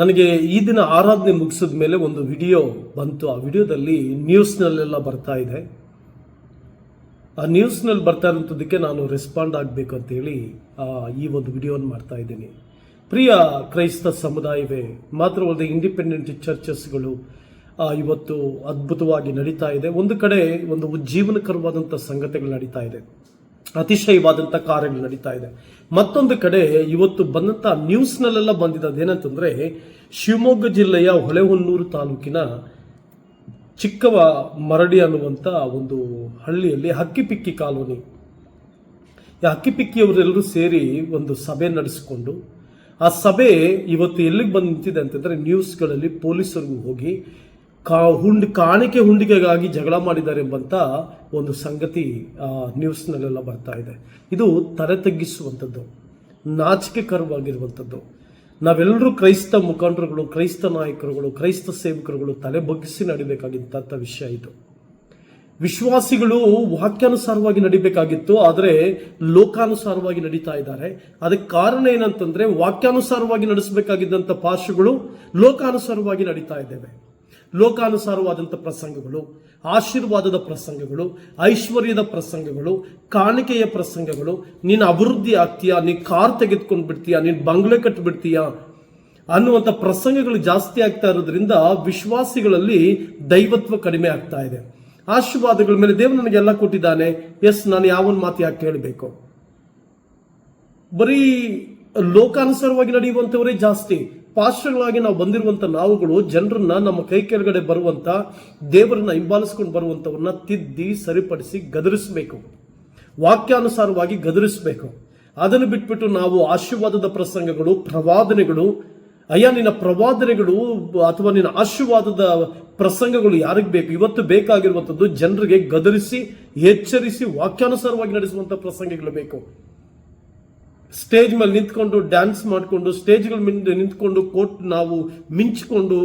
ನನಗೆ ಈ ದಿನ ಆರಾಧನೆ ಮುಗಿಸಿದ ಮೇಲೆ ಒಂದು ವಿಡಿಯೋ ಬಂತು. ಆ ವಿಡಿಯೋದಲ್ಲಿ ನ್ಯೂಸ್ನಲ್ಲೆಲ್ಲ ಬರ್ತಾ ಇದೆ. ಆ ನ್ಯೂಸ್ನಲ್ಲಿ ಬರ್ತಾ ಇರೋಂಥದ್ದಕ್ಕೆ ನಾನು ರೆಸ್ಪಾಂಡ್ ಆಗಬೇಕು ಅಂತೇಳಿ ಈ ಒಂದು ವಿಡಿಯೋವನ್ನು ಮಾಡ್ತಾ ಇದ್ದೀನಿ. ಪ್ರಿಯ ಕ್ರೈಸ್ತ ಸಮುದಾಯವೇ, ಮಾತ್ರವಲ್ಲದೆ ಇಂಡಿಪೆಂಡೆಂಟ್ ಚರ್ಚಸ್ಗಳು ಇವತ್ತು ಅದ್ಭುತವಾಗಿ ನಡೀತಾ ಇದೆ. ಒಂದು ಕಡೆ ಒಂದು ಉಜ್ಜೀವನಕರವಾದಂಥ ಸಂಗತಿಗಳು ನಡೀತಾ ಇದೆ. ಅತಿಶಯವಾದಂಥ ಕಾರ್ಯಗಳು ನಡೀತಾ ಇದೆ. ಮತ್ತೊಂದು ಕಡೆ ಇವತ್ತು ಬಂದಂಥ ನ್ಯೂಸ್ನಲ್ಲೆಲ್ಲ ಬಂದಿದ್ದು ಏನಂತಂದರೆ, ಶಿವಮೊಗ್ಗ ಜಿಲ್ಲೆಯ ಹೊಳೆಹೊನ್ನೂರು ತಾಲೂಕಿನ ಚಿಕ್ಕವ ಮರಡಿ ಅನ್ನುವಂಥ ಒಂದು ಹಳ್ಳಿಯಲ್ಲಿ ಹಕ್ಕಿಪಿಕ್ಕಿ ಕಾಲೋನಿ. ಹಕ್ಕಿಪಿಕ್ಕಿಯವರೆಲ್ಲರೂ ಸೇರಿ ಒಂದು ಸಭೆ ನಡೆಸಿಕೊಂಡು, ಆ ಸಭೆ ಇವತ್ತು ಎಲ್ಲಿಗೆ ಬಂದು ನಿಂತಿದೆ ಅಂತಂದರೆ ನ್ಯೂಸ್ಗಳಲ್ಲಿ ಪೊಲೀಸರಿಗೂ ಹೋಗಿ ಕಾ ಹುಂಡ್ ಕಾಣಿಕೆ ಹುಂಡಿಕೆಗಾಗಿ ಜಗಳ ಮಾಡಿದ್ದಾರೆ ಎಂಬಂತ ಒಂದು ಸಂಗತಿ ನ್ಯೂಸ್ನಲ್ಲೆಲ್ಲ ಬರ್ತಾ ಇದೆ. ಇದು ತಲೆ ತಗ್ಗಿಸುವಂಥದ್ದು ನಾಚಿಕೆಕರವಾಗಿರುವಂಥದ್ದು ನಾವೆಲ್ಲರೂ ಕ್ರೈಸ್ತ ಮುಖಂಡರುಗಳು, ಕ್ರೈಸ್ತ ನಾಯಕರುಗಳು, ಕ್ರೈಸ್ತ ಸೇವಕರುಗಳು ತಲೆ ಬಗ್ಗಿಸಿ ನಡಿಬೇಕಾಗಿದ್ದಂಥ ವಿಷಯ ಇದು. ವಿಶ್ವಾಸಿಗಳು ವಾಕ್ಯಾನುಸಾರವಾಗಿ ನಡಿಬೇಕಾಗಿತ್ತು, ಆದರೆ ಲೋಕಾನುಸಾರವಾಗಿ ನಡೀತಾ ಇದ್ದಾರೆ. ಅದಕ್ಕೆ ಕಾರಣ ಏನಂತಂದ್ರೆ, ವಾಕ್ಯಾನುಸಾರವಾಗಿ ನಡೆಸಬೇಕಾಗಿದ್ದಂಥ ಪಾಶುಗಳು ಲೋಕಾನುಸಾರವಾಗಿ ನಡೀತಾ ಇದ್ದೇವೆ. ಲೋಕಾನುಸಾರವಾದಂಥ ಪ್ರಸಂಗಗಳು, ಆಶೀರ್ವಾದದ ಪ್ರಸಂಗಗಳು, ಐಶ್ವರ್ಯದ ಪ್ರಸಂಗಗಳು, ಕಾಣಿಕೆಯ ಪ್ರಸಂಗಗಳು. ನೀನು ಅಭಿವೃದ್ಧಿ ಆಗ್ತೀಯಾ? ನೀನು ಕಾರ್ ತೆಗೆದುಕೊಂಡು ಬಿಡ್ತೀಯಾ? ನೀನು ಬಂಗ್ಲೆ ಕಟ್ಟಿಬಿಡ್ತೀಯಾ ಅನ್ನುವಂಥ ಪ್ರಸಂಗಗಳು ಜಾಸ್ತಿ ಆಗ್ತಾ ಇರೋದ್ರಿಂದ ವಿಶ್ವಾಸಿಗಳಲ್ಲಿ ದೈವತ್ವ ಕಡಿಮೆ ಆಗ್ತಾ ಇದೆ. ಆಶೀರ್ವಾದಗಳ ಮೇಲೆ ದೇವರು ನನಗೆಲ್ಲ ಕೊಟ್ಟಿದ್ದಾನೆ. ಎಸ್, ನಾನು ಯಾವನ್ ಮಾತು ಯಾಕೆ ಕೇಳಬೇಕು? ಬರೀ ಲೋಕಾನುಸಾರವಾಗಿ ನಡೆಯುವಂಥವರೇ ಜಾಸ್ತಿ. ಪಾಸ್ಟರ್ಗಳಾಗಿ ನಾವು ಬಂದಿರುವಂಥ ನಾವುಗಳು ಜನರನ್ನ ನಮ್ಮ ಕೈ ಕೆಳಗಡೆ ಬರುವಂಥ ದೇವರನ್ನ ಹಿಂಬಾಲಿಸ್ಕೊಂಡು ಬರುವಂತವನ್ನ ತಿದ್ದಿ, ಸರಿಪಡಿಸಿ ಗದರಿಸಬೇಕು. ವಾಕ್ಯಾನುಸಾರವಾಗಿ ಗದರಿಸಬೇಕು. ಅದನ್ನು ಬಿಟ್ಬಿಟ್ಟು ನಾವು ಆಶೀರ್ವಾದದ ಪ್ರಸಂಗಗಳು, ಪ್ರವಾದನೆಗಳು, ಅಯ್ಯ, ನಿನ್ನ ಪ್ರವಾದನೆಗಳು ಅಥವಾ ನಿನ್ನ ಆಶೀರ್ವಾದದ ಪ್ರಸಂಗಗಳು ಯಾರಿಗೆ ಬೇಕು? ಇವತ್ತು ಬೇಕಾಗಿರುವಂಥದ್ದು ಜನರಿಗೆ ಗದರಿಸಿ, ಎಚ್ಚರಿಸಿ, ವಾಕ್ಯಾನುಸಾರವಾಗಿ ನಡೆಸುವಂತ ಪ್ರಸಂಗಗಳು ಬೇಕು. ಸ್ಟೇಜ್ ಮೇಲೆ ನಿಂತ್ಕೊಂಡು ಡ್ಯಾನ್ಸ್ ಮಾಡಿಕೊಂಡು ಸ್ಟೇಜ್ಗಳ ಮುಂದೆ ನಿಂತ್ಕೊಂಡು ಕೋಟ್ ನಾವು ಮಿಂಚಿಕೊಂಡು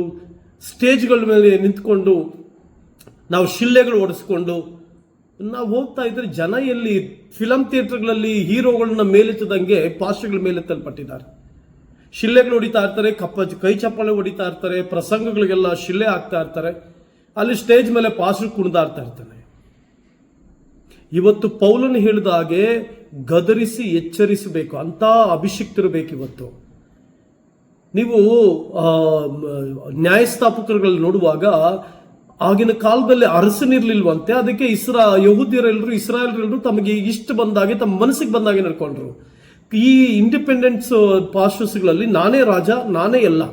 ಸ್ಟೇಜ್ಗಳ ಮೇಲೆ ನಿಂತ್ಕೊಂಡು ನಾವು ಶಿಲ್ಲೆಗಳು ಓಡಿಸ್ಕೊಂಡು ನಾವು ಹೋಗ್ತಾ ಇದ್ರೆ ಜನ ಎಲ್ಲಿ ಫಿಲಂ ಥಿಯೇಟರ್ಗಳಲ್ಲಿ ಹೀರೋಗಳನ್ನ ಮೇಲೆತ್ತದಂಗೆ ಮೇಲೆ ಮೇಲೆತ್ತಲ್ಪಟ್ಟಿದ್ದಾರೆ. ಶಿಲ್ಲೆಗಳು ಹೊಡಿತಾ ಇರ್ತಾರೆ ಕಪ್ಪ ಕೈ ಚಪ್ಪಾಳೆ ಹೊಡಿತಾ ಇರ್ತಾರೆ, ಪ್ರಸಂಗಗಳಿಗೆಲ್ಲ ಶಿಲ್ಲೆ ಹಾಕ್ತಾ ಇರ್ತಾರೆ. ಅಲ್ಲಿ ಸ್ಟೇಜ್ ಮೇಲೆ ಪಾಸ್ಟರ್ ಕುಣಿದಾಡ್ತಾ ಇರ್ತಾನೆ ಇವತ್ತು ಪೌಲನು ಹೇಳಿದ ಹಾಗೆ ಗದರಿಸಿ ಎಚ್ಚರಿಸಬೇಕು, ಅಂತ ಅಭಿಷಿಕ್ತರು ಇವತ್ತು ನೀವು ನ್ಯಾಯಸ್ಥಾಪಕರುಗಳಲ್ಲಿ ನೋಡುವಾಗ ಆಗಿನ ಕಾಲದಲ್ಲಿ ಅರಸನಿರ್ಲಿಲ್ವಂತೆ, ಅದಕ್ಕೆ ಇಸ್ರಾ, ಯಹುದಿಯರೆಲ್ಲರೂ, ಇಸ್ರಾಯಲ್ರೆಲ್ಲರೂ ತಮಗೆ ಇಷ್ಟ ಬಂದಾಗೆ, ತಮ್ಮ ಮನಸ್ಸಿಗೆ ಬಂದಾಗೆ ನಡ್ಕೊಂಡ್ರು. ಈ ಇಂಡಿಪೆಂಡೆನ್ಸ್ ಪಾಸ್ಟರ್ಸ್ಗಳಲ್ಲಿ ನಾನೇ ರಾಜ, ನಾನೇ ಎಲ್ಲ.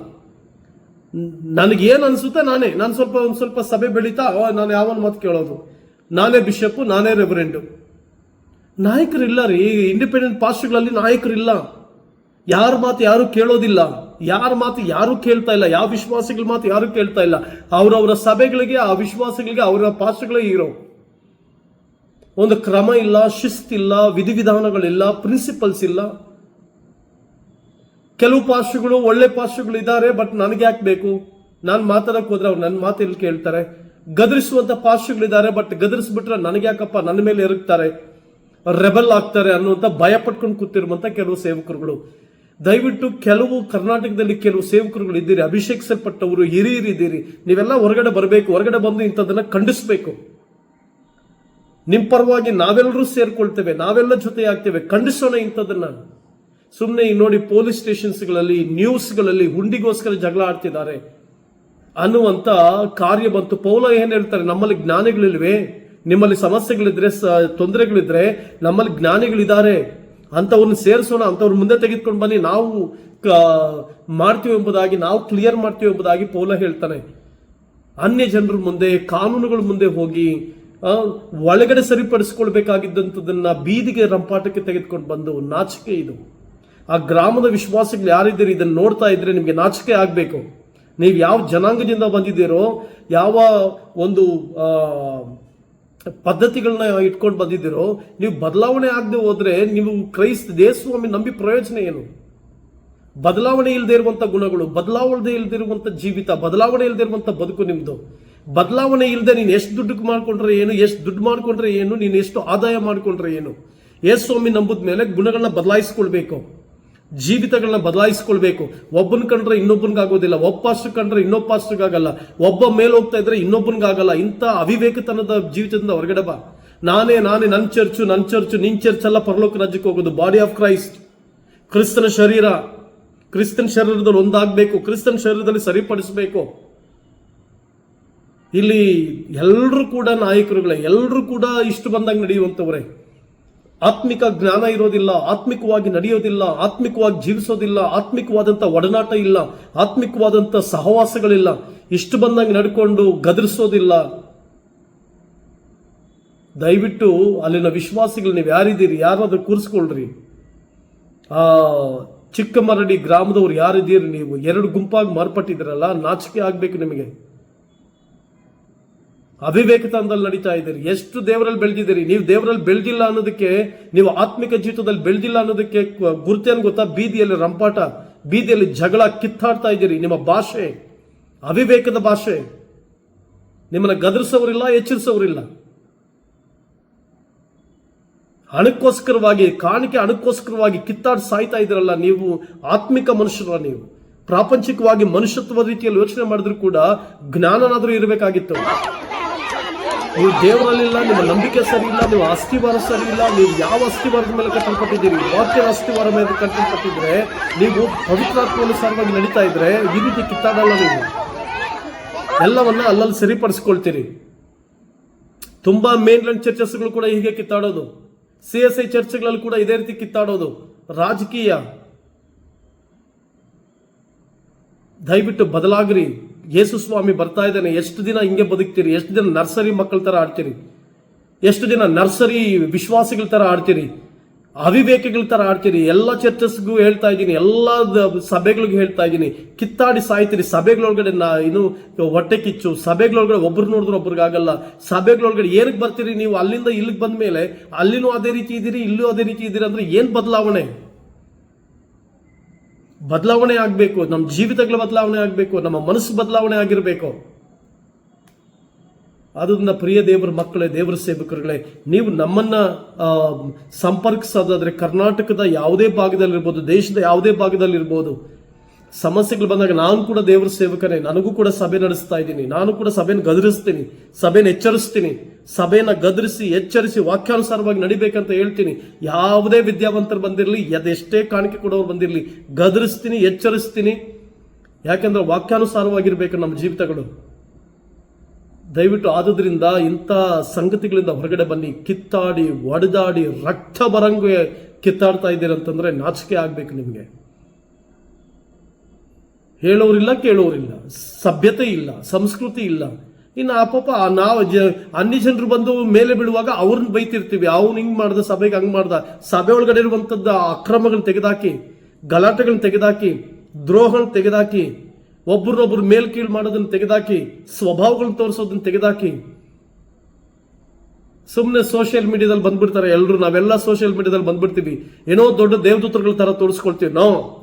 ನನಗೇನು ಅನ್ಸುತ್ತೆ ನಾನೇ. ನಾನು ಸ್ವಲ್ಪ, ಒಂದ್ ಸ್ವಲ್ಪ ಸಭೆ ಬೆಳೀತಾ ನಾನು ಯಾವನ್ ಮಾತು ಕೇಳೋದು. ನಾನೇ ಬಿಷಪ್ ನಾನೇ ರೆವರೆಂಡು. ನಾಯಕರಿಲ್ಲ ರೀ ಇಂಡಿಪೆಂಡೆಂಟ್ ಪಾಸ್ಟ್ಗಳಲ್ಲಿ ನಾಯಕರಿಲ್ಲ. ಯಾರ ಮಾತು ಯಾರು ಕೇಳೋದಿಲ್ಲ. ಯಾರ ಮಾತು ಯಾರು ಕೇಳ್ತಾ ಇಲ್ಲ. ಯಾವ ವಿಶ್ವಾಸಿಗಳ ಮಾತು ಯಾರು ಕೇಳ್ತಾ ಇಲ್ಲ. ಅವರವರ ಸಭೆಗಳಿಗೆ, ಆ ವಿಶ್ವಾಸಗಳಿಗೆ, ಅವರ ಪಾಸ್ಟ್ಗಳೇ ಇರೋ ಒಂದು ಕ್ರಮ ಇಲ್ಲ ಶಿಸ್ತಿಲ್ಲ ವಿಧಿವಿಧಾನಗಳಿಲ್ಲ ಪ್ರಿನ್ಸಿಪಲ್ಸ್ ಇಲ್ಲ. ಕೆಲವು ಪಾಸ್ಟ್ಗಳು ಒಳ್ಳೆ ಪಾಸ್ಟ್ಗಳು ಇದ್ದಾರೆ ಬಟ್ ನನಗೆ ಯಾಕೆ ಬೇಕು? ನಾನು ಮಾತಾಡಕ್ ಹೋದ್ರೆ ಅವ್ರು ನನ್ನ ಮಾತು ಎಲ್ಲಿ ಕೇಳ್ತಾರೆ. ಗದರಿಸುವಂತ ಪಾರ್ಶ್ವಗಳಿದ್ದಾರೆ ಬಟ್ ಗದರಿಸ್ಬಿಟ್ರೆ ನನಗೆ ಯಾಕಪ್ಪ ನನ್ನ ಮೇಲೆ ಎರಗ್ತಾರೆ ರೆಬೆಲ್ ಆಗ್ತಾರೆ ಅನ್ನುವಂತ ಭಯ ಪಟ್ಕೊಂಡು ಕೂತಿರುವಂತ ಕೆಲವು ಸೇವಕರುಗಳು. ದಯವಿಟ್ಟು ಕೆಲವು ಕರ್ನಾಟಕದಲ್ಲಿ ಕೆಲವು ಸೇವಕರುಗಳು ಇದ್ದೀರಿ ಅಭಿಷೇಕಿಸಲ್ಪಟ್ಟವರು ಹಿರಿಯರಿದ್ದೀರಿ ನೀವೆಲ್ಲ ಹೊರಗಡೆ ಬರಬೇಕು, ಹೊರಗಡೆ ಬಂದು ಇಂಥದನ್ನ ಖಂಡಿಸಬೇಕು. ನಿಮ್ಮ ಪರವಾಗಿ ನಾವೆಲ್ಲರೂ ಸೇರ್ಕೊಳ್ತೇವೆ, ನಾವೆಲ್ಲ ಜೊತೆ ಆಗ್ತೇವೆ ಖಂಡಿಸೋಣ ಇಂಥದನ್ನ ಸುಮ್ಮನೆ ನೋಡಿ ಪೊಲೀಸ್ ಸ್ಟೇಷನ್ಸ್ಗಳಲ್ಲಿ ನ್ಯೂಸ್ಗಳಲ್ಲಿ ಹುಂಡಿಗೋಸ್ಕರ ಜಗಳ ಆಡ್ತಿದ್ದಾರೆ. ಅನ್ನುವಂತ ಕಾರ್ಯ ಬಂತು. ಪೌಲ ಏನ್ ಹೇಳ್ತಾರೆ? ನಮ್ಮಲ್ಲಿ ಜ್ಞಾನಿಗಳಿಲ್ವೇ? ನಿಮ್ಮಲ್ಲಿ ಸಮಸ್ಯೆಗಳಿದ್ರೆ ತೊಂದರೆಗಳಿದ್ರೆ ನಮ್ಮಲ್ಲಿ ಜ್ಞಾನಿಗಳಿದ್ದಾರೆ. ಅಂತವ್ರನ್ನ ಸೇರಿಸೋಣ, ಅಂತವ್ರ ಮುಂದೆ ತೆಗೆದುಕೊಂಡು ಬನ್ನಿ. ನಾವು ಮಾಡ್ತೀವಿ ಎಂಬುದಾಗಿ, ನಾವು ಕ್ಲಿಯರ್ ಮಾಡ್ತೀವಿ ಎಂಬುದಾಗಿ ಪೌಲ ಹೇಳ್ತಾನೆ. ಅನ್ಯ ಜನರ ಮುಂದೆ, ಕಾನೂನುಗಳ ಮುಂದೆ ಹೋಗಿ ಒಳಗಡೆ ಸರಿಪಡಿಸ್ಕೊಳ್ಬೇಕಾಗಿದ್ದಂಥದನ್ನ ಬೀದಿಗೆ ರಂಪಾಟಕ್ಕೆ ತೆಗೆದುಕೊಂಡು ಬಂದು, ನಾಚಿಕೆ ಇದು. ಆ ಗ್ರಾಮದ ವಿಶ್ವಾಸಿಗಳು ಯಾರಿದ್ದೀರಿ? ಇದನ್ನ ನೋಡ್ತಾ ಇದ್ರೆ ನಿಮಗೆ ನಾಚಿಕೆ ಆಗ್ಬೇಕು. ನೀವು ಯಾವ ಜನಾಂಗದಿಂದ ಬಂದಿದ್ದೀರೋ, ಯಾವ ಒಂದು ಪದ್ಧತಿಗಳನ್ನ ಇಟ್ಕೊಂಡು ಬಂದಿದ್ದೀರೋ, ನೀವು ಬದಲಾವಣೆ ಆಗದೆ ಹೋದ್ರೆ ನೀವು ಕ್ರೈಸ್ತ ದೇಶಸ್ವಾಮಿ ನಂಬಿ ಪ್ರಯೋಜನ ಏನು? ಬದಲಾವಣೆ ಇಲ್ಲದೆ ಇರುವಂತ ಗುಣಗಳು, ಬದಲಾವಣೆ ಇಲ್ಲದೆ ಇರುವಂತ ಜೀವಿತ, ಬದಲಾವಣೆ ಇಲ್ಲದೆ ಇರುವಂತ ಬದುಕು ನಿಮ್ದು. ಬದಲಾವಣೆ ಇಲ್ಲದೆ ನೀನು ಎಷ್ಟು ದುಡ್ಡು ಮಾಡ್ಕೊಂಡ್ರೆ ಏನು, ಎಷ್ಟು ದುಡ್ಡು ಮಾಡ್ಕೊಂಡ್ರೆ ಏನು, ನೀನು ಎಷ್ಟು ಆದಾಯ ಮಾಡ್ಕೊಂಡ್ರೆ ಏನು? ಯೇಸ್ವಾಮಿ ನಂಬಿದ ಮೇಲೆ ಗುಣಗಳನ್ನ ಬದಲಾಯಿಸ್ಕೊಳ್ಬೇಕು. ಜೀವಿತಗಳನ್ನ ಬದಲಾಯಿಸ್ಕೊಳ್ಬೇಕು. ಒಬ್ಬನ ಕಂಡ್ರೆ ಇನ್ನೊಬ್ಬನಿಗಾಗೋದಿಲ್ಲ. ಒಬ್ಬ ಪಾಸ್ಟರ್ ಕಂಡ್ರೆ ಇನ್ನೊಬ್ಬ ಪಾಸ್ಟರ್ಗಾಗಲ್ಲ ಒಬ್ಬ ಮೇಲೆ ಹೋಗ್ತಾ ಇದ್ರೆ ಇನ್ನೊಬ್ಬನಿಗಾಗಲ್ಲ. ಇಂಥ ಅವಿವೇಕತನದ ಜೀವಿತದಿಂದ ಹೊರಗಡೆ ಬಾ. ನಾನೇ ನಾನೇ ನನ್ನ ಚರ್ಚು ನನ್ನ ಚರ್ಚು ನಿನ್ನ ಚರ್ಚ್ ಎಲ್ಲ ಪರಲೋಕ ರಾಜ್ಯಕ್ಕೆ ಹೋಗೋದು. ಬಾಡಿ ಆಫ್ ಕ್ರೈಸ್ಟ್ ಕ್ರಿಸ್ತನ ಶರೀರ. ಕ್ರಿಸ್ತನ ಶರೀರದಲ್ಲಿ ಒಂದಾಗಬೇಕು. ಕ್ರಿಸ್ತನ ಶರೀರದಲ್ಲಿ ಸರಿಪಡಿಸಬೇಕು. ಇಲ್ಲಿ ಎಲ್ಲರೂ ಕೂಡ ನಾಯಕರುಗಳೇ ಎಲ್ಲರೂ ಕೂಡ ಇಷ್ಟು ಬಂದಾಗ ನಡೆಯುವಂಥವರೇ. ಆತ್ಮಿಕ ಜ್ಞಾನ ಇರೋದಿಲ್ಲ, ಆತ್ಮಿಕವಾಗಿ ನಡೆಯೋದಿಲ್ಲ, ಆತ್ಮಿಕವಾಗಿ ಜೀವಿಸೋದಿಲ್ಲ ಆತ್ಮಿಕವಾದಂಥ ಒಡನಾಟ ಇಲ್ಲ ಆತ್ಮಿಕವಾದಂಥ ಸಹವಾಸಗಳಿಲ್ಲ. ಇಷ್ಟು ಬಂದಂಗೆ ನಡ್ಕೊಂಡು ಗದರಿಸೋದಿಲ್ಲ. ದಯವಿಟ್ಟು ಅಲ್ಲಿನ ವಿಶ್ವಾಸಿಗಳು, ನೀವು ಯಾರಿದ್ದೀರಿ? ಯಾರಾದರೂ ಕೂರಿಸ್ಕೊಳ್ರಿ. ಆ, ಚಿಕ್ಕಮರಡಿ ಗ್ರಾಮದವ್ರು ಯಾರಿದ್ದೀರಿ ನೀವು? ಎರಡು ಗುಂಪಾಗಿ ಮಾರ್ಪಟ್ಟಿದ್ದೀರಲ್ಲ, ನಾಚಿಕೆ ಆಗ್ಬೇಕು ನಿಮಗೆ. ಅವಿವೇಕತನದಲ್ಲಿ ನಡೀತಾ ಇದ್ದೀರಿ. ಎಷ್ಟು ದೇವರಲ್ಲಿ ಬೆಳೆದಿದ್ದೀರಿ? ನೀವು ದೇವರಲ್ಲಿ ಬೆಳೆದಿಲ್ಲ ಅನ್ನೋದಕ್ಕೆ, ನೀವು ಆತ್ಮಿಕ ಜೀವಿತದಲ್ಲಿ ಬೆಳೆದಿಲ್ಲ ಅನ್ನೋದಕ್ಕೆ ಗುರುತೇನು ಗೊತ್ತಾ? ಬೀದಿಯಲ್ಲಿ ರಂಪಾಟ, ಬೀದಿಯಲ್ಲಿ ಜಗಳ ಕಿತ್ತಾಡ್ತಾ ಇದ್ದೀರಿ. ನಿಮ್ಮ ಭಾಷೆ, ಅವಿವೇಕದ ಭಾಷೆ. ನಿಮ್ಮನ್ನು ಗದರಿಸೋರಿಲ್ಲ, ಎಚ್ಚರಿಸೋರಿಲ್ಲ. ಹಣಕ್ಕೋಸ್ಕರವಾಗಿ ಕಾಣಿಕೆ ಹಣಕ್ಕೋಸ್ಕರವಾಗಿ ಕಿತ್ತಾಡಿ ಸಾಯ್ತಾ ಇದ್ದೀರಲ್ಲ ನೀವು, ಆತ್ಮಿಕ ಮನುಷ್ಯರ ನೀವು. ಪ್ರಾಪಂಚಿಕವಾಗಿ ಮನುಷ್ಯತ್ವ ರೀತಿಯಲ್ಲಿ ಯೋಚನೆ ಮಾಡಿದ್ರು ಕೂಡ ಜ್ಞಾನನಾದರೂ ಇರಬೇಕಾಗಿತ್ತು. ನೀವು ದೇವರಲ್ಲಿಲ್ಲ ನಿಮ್ಮ ನಂಬಿಕೆ ಸರಿ ಇಲ್ಲ, ನೀವು ಅಸ್ಥಿವಾರ ಸರಿ ಇಲ್ಲ, ನೀವು ಯಾವ ಅಸ್ಥಿವಾರದ ಮೇಲೆ ಕಟ್ಟಲ್ಪಟ್ಟಿದ್ದೀರಿ ವಾಕ್ಯದ ಅಸ್ಥಿವಾರ ಮೇಲೆ ಕಟ್ಟಲ್ಪಟ್ಟಿದ್ರೆ ನೀವು ಪವಿತ್ರಾತ್ಮಾನುಸಾರವಾಗಿ ನಡೀತಾ ಇದ್ರೆ ಈ ರೀತಿ ಕಿತ್ತಾಡಲ್ಲ ನೀವು. ಎಲ್ಲವನ್ನ ಅಲ್ಲಲ್ಲಿ ಸರಿಪಡಿಸ್ಕೊಳ್ತೀರಿ. ತುಂಬಾ ಮೇನ್ಲ್ಯಾಂಡ್ ಚರ್ಚಸ್ಗಳು ಕೂಡ ಹೀಗೆ ಕಿತ್ತಾಡೋದು. ಸಿ ಎಸ್ ಐ ಚರ್ಚ್ಗಳಲ್ಲಿ ಕೂಡ ಇದೇ ರೀತಿ ಕಿತ್ತಾಡೋದು. ರಾಜಕೀಯ. ದಯವಿಟ್ಟು ಬದಲಾಗ್ರಿ. ಯೇಸು ಸ್ವಾಮಿ ಬರ್ತಾ ಇದ್ದಾನೆ, ಎಷ್ಟು ದಿನ ಹಿಂಗೆ ಬದುಕ್ತೀರಿ? ಎಷ್ಟು ದಿನ ನರ್ಸರಿ ಮಕ್ಕಳ ಥರ ಆಡ್ತೀರಿ? ಎಷ್ಟು ದಿನ ನರ್ಸರಿ ವಿಶ್ವಾಸಿಗಳ ಥರ ಆಡ್ತೀರಿ? ಅವಿವೇಕಗಳ ಥರ ಆಡ್ತೀರಿ? ಎಲ್ಲ ಚರ್ಚಸ್ಗೂ ಹೇಳ್ತಾ ಇದ್ದೀನಿ, ಎಲ್ಲ ಸಭೆಗಳಿಗೂ ಹೇಳ್ತಾ ಇದ್ದೀನಿ. ಕಿತ್ತಾಡಿ ಸಾಯ್ತೀರಿ. ಸಭೆಗಳೊಳಗಡೆ ನಾ ಇನ್ನು ಹೊಟ್ಟೆ ಕಿಚ್ಚು. ಸಭೆಗಳೊಳಗಡೆ ಒಬ್ರು ನೋಡಿದ್ರೆ ಒಬ್ರಿಗಾಗಲ್ಲ ಸಭೆಗಳೊಳಗಡೆ ಏನಕ್ಕೆ ಬರ್ತೀರಿ ನೀವು? ಅಲ್ಲಿಂದ ಇಲ್ಲಿಗೆ ಬಂದ ಮೇಲೆ ಅಲ್ಲಿನೂ ಅದೇ ರೀತಿ ಇದ್ದೀರಿ ಇಲ್ಲೂ ಅದೇ ರೀತಿ ಇದ್ದೀರಿ ಅಂದರೆ ಏನು ಬದಲಾವಣೆ? ಬದಲಾವಣೆ ಆಗಬೇಕು, ನಮ್ಮ ಜೀವಿತಗಳ ಬದಲಾವಣೆ ಆಗಬೇಕು, ನಮ್ಮ ಮನಸ್ಸು ಬದಲಾವಣೆ ಆಗಿರಬೇಕು. ಅದನ್ನ ಪ್ರಿಯ ದೇವರ ಮಕ್ಕಳೇ, ದೇವರ ಸೇವಕರುಗಳೇ, ನೀವು ನಮ್ಮನ್ನ ಸಂಪರ್ಕಿಸೋದಾದ್ರೆ ಕರ್ನಾಟಕದ ಯಾವುದೇ ಭಾಗದಲ್ಲಿರ್ಬೋದು, ದೇಶದ ಯಾವುದೇ ಭಾಗದಲ್ಲಿರ್ಬೋದು ಸಮಸ್ಯೆಗಳು ಬಂದಾಗ ನಾನು ಕೂಡ ದೇವರ ಸೇವಕನೇ. ನನಗೂ ಕೂಡ ಸಭೆ ನಡೆಸ್ತಾ ಇದ್ದೀನಿ. ನಾನು ಕೂಡ ಸಭೆನ ಗದರಿಸ್ತೀನಿ. ಸಭೆನ ಎಚ್ಚರಿಸ್ತೀನಿ. ಸಭೆನ ಗದರಿಸಿ, ಎಚ್ಚರಿಸಿ, ವಾಕ್ಯಾನುಸಾರವಾಗಿ ನಡಿಬೇಕಂತ ಹೇಳ್ತೀನಿ. ಯಾವುದೇ ವಿದ್ಯಾವಂತರು ಬಂದಿರಲಿ, ಅದೆಷ್ಟೇ ಕಾಣಿಕೆ ಕೊಡೋರು ಬಂದಿರಲಿ, ಗದರಿಸ್ತೀನಿ, ಎಚ್ಚರಿಸ್ತೀನಿ. ಯಾಕಂದ್ರೆ ವಾಕ್ಯಾನುಸಾರವಾಗಿರ್ಬೇಕು ನಮ್ಮ ಜೀವಿತಗಳು. ದಯವಿಟ್ಟು ಆದುದರಿಂದ ಇಂಥ ಸಂಗತಿಗಳಿಂದ ಹೊರಗಡೆ ಬನ್ನಿ. ಕಿತ್ತಾಡಿ, ಒಡೆದಾಡಿ, ರಕ್ತ ಬರಂಗೆ ಕಿತ್ತಾಡ್ತಾ ಇದ್ದೀರಂತಂದ್ರೆ ನಾಚಿಕೆ ಆಗ್ಬೇಕು ನಿಮಗೆ. ಹೇಳೋರಿಲ್ಲ, ಕೇಳೋರಿಲ್ಲ. ಸಭ್ಯತೆ ಇಲ್ಲ, ಸಂಸ್ಕೃತಿ ಇಲ್ಲ. ಇನ್ನು ಆ ಪಾಪ ನಾವು ಜ, ಅನ್ಯ ಜನರು ಬಂದು ಮೇಲೆ ಬೀಳುವಾಗ ಅವ್ರನ್ನ ಬೈತಿರ್ತೀವಿ. ಅವ್ನು ಹಿಂಗೆ ಮಾಡ್ದ, ಸಭೆಗೆ ಹಂಗೆ ಮಾಡ್ದ. ಸಭೆ ಒಳಗಡೆ ಇರುವಂಥದ್ದು ಅಕ್ರಮಗಳನ್ನ ತೆಗೆದಾಕಿ, ಗಲಾಟೆಗಳನ್ನ ತೆಗೆದಾಕಿ, ದ್ರೋಹಗಳನ್ನ ತೆಗೆದಾಕಿ, ಒಬ್ರನ್ನೊಬ್ರು ಮೇಲ್ ಕೀಳು ಮಾಡೋದನ್ನ ತೆಗೆದಾಕಿ, ಸ್ವಭಾವಗಳನ್ನ ತೋರಿಸೋದನ್ನ ತೆಗೆದಾಕಿ. ಸುಮ್ಮನೆ ಸೋಷಿಯಲ್ ಮೀಡಿಯಾದಲ್ಲಿ ಬಂದ್ಬಿಡ್ತಾರೆ ಎಲ್ಲರೂ ನಾವೆಲ್ಲ ಸೋಷಿಯಲ್ ಮೀಡಿಯಾದಲ್ಲಿ ಬಂದ್ಬಿಡ್ತೀವಿ. ಏನೋ ದೊಡ್ಡ ದೇವದೂತರುಗಳ ತರ ತೋರಿಸ್ಕೊಳ್ತೀವಿ. ನೋ.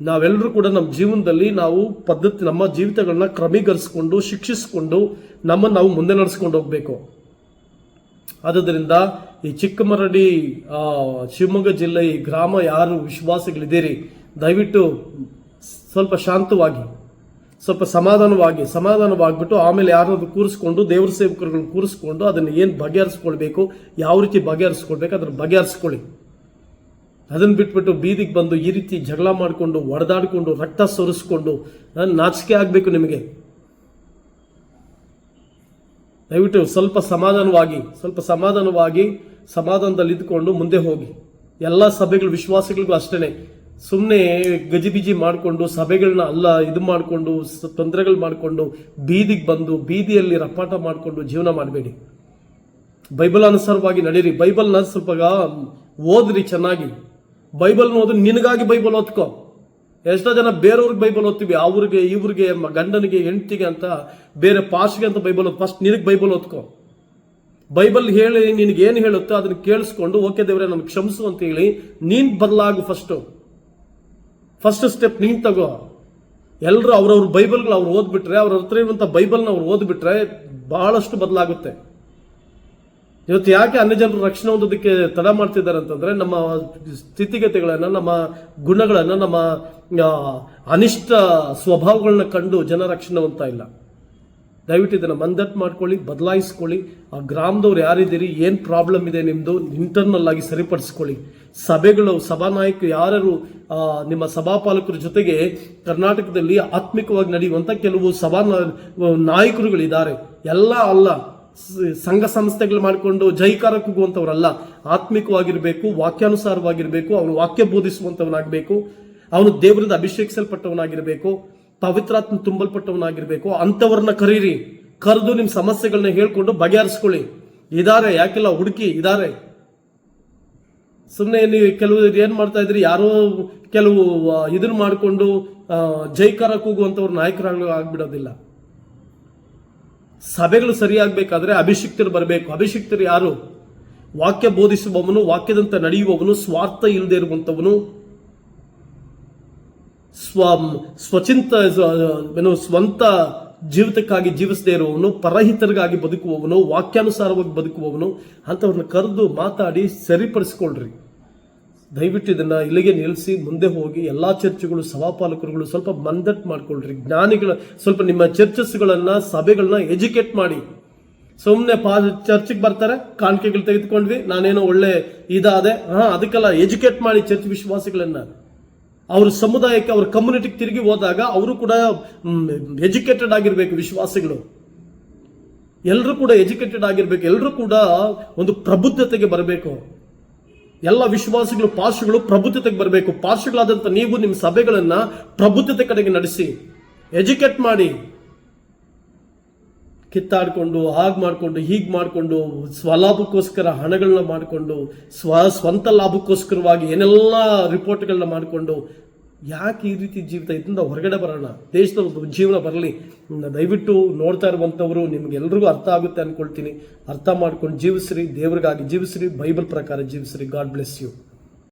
ನಾವೆಲ್ಲರೂ ಕೂಡ ನಮ್ಮ ಜೀವನದಲ್ಲಿ ನಾವು ಪದ್ಧತಿ, ನಮ್ಮ ಜೀವಿತಗಳನ್ನ ಕ್ರಮೀಕರಿಸಿಕೊಂಡು, ಶಿಕ್ಷಿಸಿಕೊಂಡು ನಮ್ಮನ್ನು ನಾವು ಮುಂದೆ ನಡೆಸ್ಕೊಂಡು ಹೋಗಬೇಕು. ಆದ್ದರಿಂದ ಈ ಚಿಕ್ಕಮರಡಿ ಶಿವಮೊಗ್ಗ ಜಿಲ್ಲೆ ಈ ಗ್ರಾಮ ಯಾರು ವಿಶ್ವಾಸಗಳಿದ್ದೀರಿ, ದಯವಿಟ್ಟು ಸ್ವಲ್ಪ ಶಾಂತವಾಗಿ, ಸ್ವಲ್ಪ ಸಮಾಧಾನವಾಗಿ, ಸಮಾಧಾನವಾಗಿಬಿಟ್ಟು ಆಮೇಲೆ ಯಾರಾದ್ರೂ ಕೂರಿಸ್ಕೊಂಡು, ದೇವರ ಸೇವಕರುಗಳನ್ನ ಕೂರಿಸ್ಕೊಂಡು ಅದನ್ನು ಏನು ಬಗೆಹರಿಸ್ಕೊಳ್ಬೇಕು, ಯಾವ ರೀತಿ ಬಗೆಹರಿಸ್ಕೊಳ್ಬೇಕು, ಅದನ್ನು ಬಗೆಹರಿಸ್ಕೊಳ್ಳಿ. ಅದನ್ನ ಬಿಟ್ಬಿಟ್ಟು ಬೀದಿಗೆ ಬಂದು ಈ ರೀತಿ ಜಗಳ ಮಾಡಿಕೊಂಡು, ಒಡೆದಾಡಿಕೊಂಡು, ರಕ್ತ ಸೊರಿಸ್ಕೊಂಡು ನಾನು ನಾಚಿಕೆ ಆಗಬೇಕು ನಿಮಗೆ. ದಯವಿಟ್ಟು ಸ್ವಲ್ಪ ಸಮಾಧಾನವಾಗಿ ಸ್ವಲ್ಪ ಸಮಾಧಾನವಾಗಿ ಸಮಾಧಾನದಲ್ಲಿ ಇದ್ಕೊಂಡು ಮುಂದೆ ಹೋಗಿ. ಎಲ್ಲ ಸಭೆಗಳು, ವಿಶ್ವಾಸಗಳಿಗೂ ಅಷ್ಟೇನೆ. ಸುಮ್ಮನೆ ಗಜಿಬಿಜಿ ಮಾಡಿಕೊಂಡು ಸಭೆಗಳನ್ನ ಅಲ್ಲ ಇದು ಮಾಡಿಕೊಂಡು ತೊಂದರೆಗಳು ಮಾಡಿಕೊಂಡು, ಬೀದಿಗೆ ಬಂದು, ಬೀದಿಯಲ್ಲಿ ರಪಾಟ ಮಾಡಿಕೊಂಡು ಜೀವನ ಮಾಡಬೇಡಿ. ಬೈಬಲ್ ಅನುಸಾರವಾಗಿ ನಡೀರಿ. ಬೈಬಲ್ನ ಸ್ವಲ್ಪ ಓದ್ರಿ ಚೆನ್ನಾಗಿ. ಬೈಬಲ್ ಓದು ನಿನಗಾಗಿ ಬೈಬಲ್ ಓದ್ಕೋ. ಎಷ್ಟೋ ಜನ ಬೇರೆಯವ್ರಿಗೆ ಬೈಬಲ್ ಓದ್ತೀವಿ ಅವ್ರಿಗೆ ಇವ್ರಿಗೆ ಗಂಡನಿಗೆ, ಹೆಂಡತಿಗೆ ಅಂತ ಬೇರೆ ಪಾಸ್ಗೆ ಅಂತ ಬೈಬಲ್ ಓದ್ ಫಸ್ಟ್ ನಿನಗೆ ಬೈಬಲ್ ಓದ್ಕೋ. ಬೈಬಲ್ ಹೇಳಿ ನಿನಗೆ ಏನು ಹೇಳುತ್ತೋ ಅದನ್ನ ಕೇಳಿಸ್ಕೊಂಡು, ಓಕೆ ದೇವ್ರೆ ನಮ್ಗೆ ಕ್ಷಮಿಸು ಅಂತ ಹೇಳಿ ನೀನ್ ಬದಲಾಗು ಫಸ್ಟು ಫಸ್ಟ್ ಸ್ಟೆಪ್ ನೀನ್ ತಗೋ. ಎಲ್ಲರೂ ಅವ್ರವ್ರ ಬೈಬಲ್ಗಳು ಅವ್ರು ಓದ್ಬಿಟ್ರೆ, ಅವ್ರ ಹತ್ರ ಇರುವಂತ ಬೈಬಲ್ನ ಅವ್ರು ಓದ್ಬಿಟ್ರೆ ಬಹಳಷ್ಟು ಬದಲಾಗುತ್ತೆ. ಇವತ್ತು ಯಾಕೆ ಅನ್ಯ ಜನರು ರಕ್ಷಣೆ ಹೊಂದೋದಕ್ಕೆ ತಡ ಮಾಡ್ತಿದ್ದಾರೆ ಅಂತಂದ್ರೆ ನಮ್ಮ ಸ್ಥಿತಿಗತಿಗಳನ್ನು, ನಮ್ಮ ಗುಣಗಳನ್ನು, ನಮ್ಮ ಅನಿಷ್ಟ ಸ್ವಭಾವಗಳನ್ನ ಕಂಡು ಜನ ರಕ್ಷಣೆ ಇಲ್ಲ. ದಯವಿಟ್ಟು ಇದನ್ನ ಮಂದಟ್ ಮಾಡ್ಕೊಳ್ಳಿ, ಬದಲಾಯಿಸ್ಕೊಳ್ಳಿ. ಆ ಗ್ರಾಮದವ್ರು ಯಾರಿದ್ದೀರಿ, ಏನು ಪ್ರಾಬ್ಲಮ್ ಇದೆ ನಿಮ್ಮದು ಇಂಟರ್ನಲ್ ಆಗಿ ಸರಿಪಡಿಸ್ಕೊಳ್ಳಿ. ಸಭೆಗಳು ಸಭಾನಾಯಕರು ಯಾರು ನಿಮ್ಮ ಸಭಾಪಾಲಕರ ಜೊತೆಗೆ ಕರ್ನಾಟಕದಲ್ಲಿ ಆತ್ಮಿಕವಾಗಿ ನಡೆಯುವಂತ ಕೆಲವು ಸಭಾ ನಾಯಕರುಗಳಿದ್ದಾರೆ. ಎಲ್ಲ ಅಲ್ಲ. ಸಂಘ ಸಂಸ್ಥೆಗಳು ಮಾಡಿಕೊಂಡು ಜೈಕಾರ ಕೂಗುವಂಥವ್ರಲ್ಲ ಆತ್ಮಿಕವಾಗಿರಬೇಕು, ವಾಕ್ಯಾನುಸಾರವಾಗಿರಬೇಕು, ಅವನು ವಾಕ್ಯ ಬೋಧಿಸುವಂಥವನಾಗಬೇಕು, ಅವನು ದೇವರಿಂದ ಅಭಿಷೇಕಿಸಲ್ಪಟ್ಟವನಾಗಿರಬೇಕು, ಪವಿತ್ರಾತ್ಮ ತುಂಬಲ್ಪಟ್ಟವನಾಗಿರಬೇಕು, ಅಂಥವ್ರನ್ನ ಕರೀರಿ. ಕರೆದು ನಿಮ್ಮ ಸಮಸ್ಯೆಗಳನ್ನ ಹೇಳ್ಕೊಂಡು ಬಗೆಹರಿಸ್ಕೊಳ್ಳಿ. ಇದಾರೆ, ಯಾಕೆಲ್ಲ ಹುಡುಕಿ ಇದಾರೆ? ಸುಮ್ಮನೆ ನೀವು ಕೆಲವು ಏನು ಮಾಡ್ತಾ ಇದ್ರಿ ಯಾರೋ ಕೆಲವು ಇದನ್ನು ಮಾಡಿಕೊಂಡು ಜೈಕಾರ ಕೂಗುವಂಥವ್ರು ನಾಯಕರಾಗ ಆಗ್ಬಿಡೋದಿಲ್ಲ. ಸಭೆಗಳು ಸರಿಯಾಗಬೇಕಾದ್ರೆ ಅಭಿಷಿಕ್ತರು ಬರಬೇಕು. ಅಭಿಷಿಕ್ತರು ಯಾರು? ವಾಕ್ಯ ಬೋಧಿಸುವವನು, ವಾಕ್ಯದಂತೆ ನಡೆಯುವವನು, ಸ್ವಾರ್ಥ ಇಲ್ಲದೆ ಇರುವಂತವನು ಸ್ವ ಸ್ವಚಿಂತ ಏನು ಸ್ವಂತ ಜೀವಿತಕ್ಕಾಗಿ ಜೀವಿಸದೇ ಇರುವವನು, ಪರಹಿತರಿಗಾಗಿ ಬದುಕುವವನು, ವಾಕ್ಯಾನುಸಾರವಾಗಿ ಬದುಕುವವನು, ಅಂಥವ್ರನ್ನ ಕರೆದು ಮಾತಾಡಿ ಸರಿಪಡಿಸ್ಕೊಳ್ರಿ. ದಯವಿಟ್ಟು ಇದನ್ನ ಇಲ್ಲಿಗೆ ನಿಲ್ಲಿಸಿ, ಮುಂದೆ ಹೋಗಿ ಎಲ್ಲಾ ಚರ್ಚ್ಗಳು, ಸಭಾಪಾಲಕರುಗಳು ಸ್ವಲ್ಪ ಮಂದಟ್ ಮಾಡ್ಕೊಳ್ರಿ. ಜ್ಞಾನಿಗಳ, ಸ್ವಲ್ಪ ನಿಮ್ಮ ಚರ್ಚಸ್ಗಳನ್ನು, ಸಭೆಗಳನ್ನ ಎಜುಕೇಟ್ ಮಾಡಿ. ಸುಮ್ಮನೆ ಪಾ, ಚರ್ಚಿಗೆ ಬರ್ತಾರೆ, ಕಾಣಿಕೆಗಳು ತೆಗೆದುಕೊಂಡ್ವಿ, ನಾನೇನೋ ಒಳ್ಳೆ ಇದಾದೆ, ಹಾಂ, ಅದಕ್ಕೆಲ್ಲ ಎಜುಕೇಟ್ ಮಾಡಿ ಚರ್ಚ್ ವಿಶ್ವಾಸಿಗಳನ್ನ. ಅವ್ರ ಸಮುದಾಯಕ್ಕೆ, ಅವ್ರ ಕಮ್ಯುನಿಟಿಗೆ ತಿರುಗಿ ಹೋದಾಗ ಅವರು ಕೂಡ ಎಜುಕೇಟೆಡ್ ಆಗಿರ್ಬೇಕು ವಿಶ್ವಾಸಿಗಳು. ಎಲ್ಲರೂ ಕೂಡ ಎಜುಕೇಟೆಡ್ ಆಗಿರ್ಬೇಕು ಎಲ್ಲರೂ ಕೂಡ ಒಂದು ಪ್ರಬುದ್ಧತೆಗೆ ಬರಬೇಕು. ಎಲ್ಲ ವಿಶ್ವಾಸಿಗಳು, ಪಾರ್ಶ್ವಗಳು ಪ್ರಬುದ್ಧತೆಗೆ ಬರಬೇಕು. ಪಾರ್ಶ್ವಗಳಾದಂಥ ನೀವು ನಿಮ್ಮ ಸಭೆಗಳನ್ನು ಪ್ರಬುದ್ಧತೆ ಕಡೆಗೆ ನಡೆಸಿ ಎಜುಕೇಟ್ ಮಾಡಿ. ಕಿತ್ತಾಡಿಕೊಂಡು, ಹಾಗೆ ಮಾಡಿಕೊಂಡು, ಹೀಗೆ ಮಾಡಿಕೊಂಡು, ಸ್ವಲಾಭಕ್ಕೋಸ್ಕರ ಹಣಗಳನ್ನ ಮಾಡಿಕೊಂಡು ಸ್ವ ಸ್ವಂತ ಲಾಭಕ್ಕೋಸ್ಕರವಾಗಿ ಏನೆಲ್ಲ ರಿಪೋರ್ಟ್ಗಳನ್ನ ಮಾಡಿಕೊಂಡು ಯಾಕೆ ಈ ರೀತಿ ಜೀವಿತ ಇದರಿಂದ ಹೊರಗಡೆ ಬರೋಣ? ದೇಶದ ಒಂದು ಜೀವನ ಬರಲಿ. ದಯವಿಟ್ಟು ನೋಡ್ತಾ ಇರುವಂಥವ್ರು ನಿಮಗೆಲ್ರಿಗೂ ಅರ್ಥ ಆಗುತ್ತೆ ಅಂದ್ಕೊಳ್ತೀನಿ ಅರ್ಥ ಮಾಡ್ಕೊಂಡು ಜೀವಿಸ್ರಿ, ದೇವ್ರಿಗಾಗಿ ಜೀವಿಸ್ರಿ, ಬೈಬಲ್ ಪ್ರಕಾರ ಜೀವಿಸ್ರಿ. God bless you